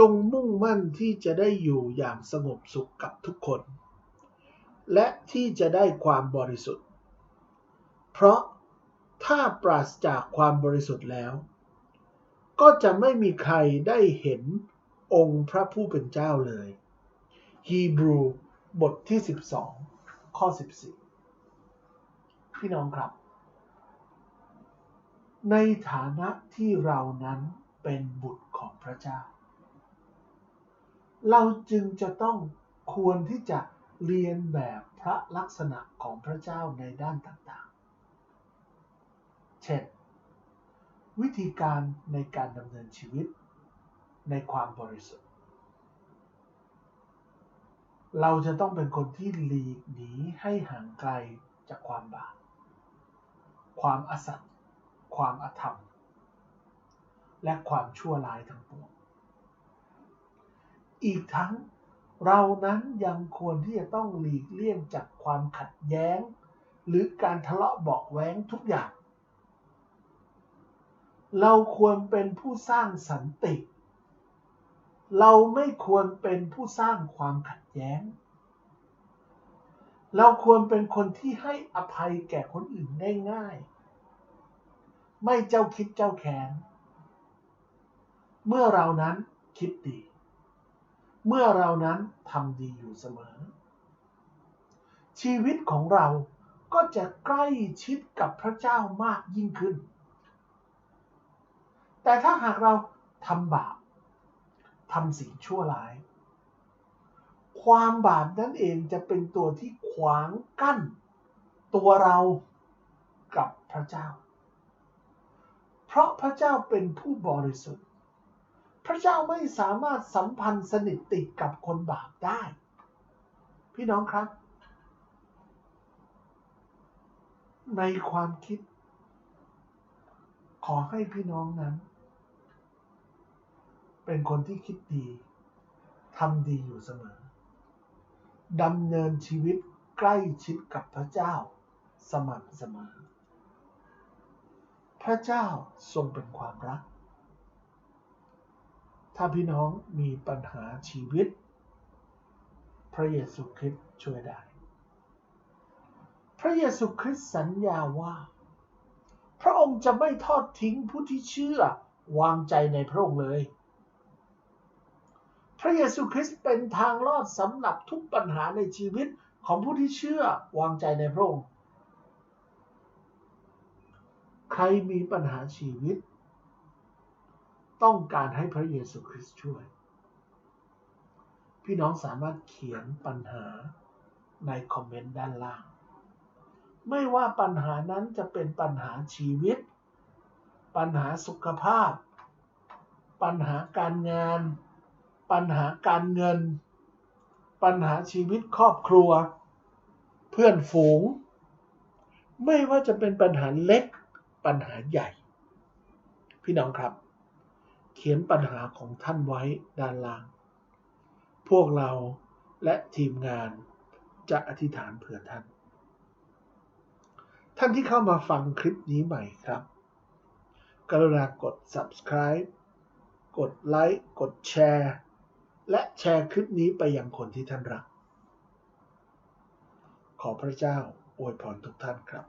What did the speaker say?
จงมุ่งมั่นที่จะได้อยู่อย่างสงบสุขกับทุกคน และที่จะได้ความบริสุทธิ์ เพราะถ้าปราศจากความบริสุทธิ์แล้ว ก็จะไม่มีใครได้เห็นองค์พระผู้เป็นเจ้าเลย ฮีบรูบทที่ 12 ข้อ 14 พี่น้องครับ ในฐานะที่เรานั้นเป็นบุตรของพระเจ้า เราจึงจะต้องควรที่จะเรียนแบบพระลักษณะของพระเจ้าในด้านต่างๆ เช่น วิธีการในการดำเนินชีวิตในความบริสุทธิ์ เราจะต้องเป็นคนที่หลีกหนีให้ห่างไกลจากความบาป ความอสัตย์ ความอธรรม และความชั่วร้ายทั้งปวง อีกทั้งเรานั้นยังควรที่จะต้องหลีกเลี่ยงจากความขัดแย้ง หรือการทะเลาะเบาะแว้งทุกอย่าง เราควรเป็นผู้สร้างสันติ เราไม่ควรเป็นผู้สร้างความขัดแย้ง เราควรเป็นคนที่ให้อภัยแก่คนอื่นได้ง่าย ไม่เจ้าคิดเจ้าแค้นเมื่อเรานั้นคิดดี เมื่อเรานั้นทำดีอยู่เสมอ ชีวิตของเราก็จะใกล้ชิดกับพระเจ้ามากยิ่งขึ้น แต่ถ้าหากเราทำบาปทำสิ่งชั่วร้าย ความบาปนั่นเองจะเป็นตัวที่ขวางกั้น ตัวเรากับพระเจ้า เพราะพระเจ้าเป็นผู้บริสุทธิ์ ระเจ้าไม่สามารถสัมพันธ์สนิทติดกับคนบาปได้ พี่น้องครับ ในความคิด ขอให้พี่น้องนั้น เป็นคนที่คิดดีทำดีอยู่เสมอดำเนินชีวิตใกล้ชิดกับพระเจ้า สม่ำเสมอ พระเจ้าทรงเป็นความรัก ถ้าพี่น้องมีปัญหาชีวิต พระเยซูคริสต์ช่วยได้ พระเยซูคริสต์สัญญาว่า พระองค์จะไม่ทอดทิ้งผู้ที่เชื่อวางใจในพระองค์เลย พระเยซูคริสต์เป็นทางรอดสำหรับทุกปัญหาในชีวิตของผู้ที่เชื่อวางใจในพระองค์ ใครมีปัญหาชีวิต ต้องการให้พระเยซูคริสต์ช่วย พี่น้องสามารถเขียนปัญหาในคอมเมนต์ด้านล่าง ไม่ว่าปัญหานั้นจะเป็นปัญหาชีวิต ปัญหาสุขภาพ ปัญหาการงาน ปัญหาการเงิน ปัญหาชีวิตครอบครัว เพื่อนฝูง ไม่ว่าจะเป็นปัญหาเล็ก ปัญหาใหญ่ พี่น้องครับ เขียนปัญหาของท่านไว้ด้านล่าง พวกเราและทีมงานจะอธิษฐานเผื่อท่าน ท่านที่เข้ามาฟังคลิปนี้ใหม่ครับ กรุณากด subscribe กดไลค์ กดแชร์ และแชร์คลิปนี้ไปยังคนที่ท่านรัก ขอพระเจ้าอวยพรทุกท่านครับ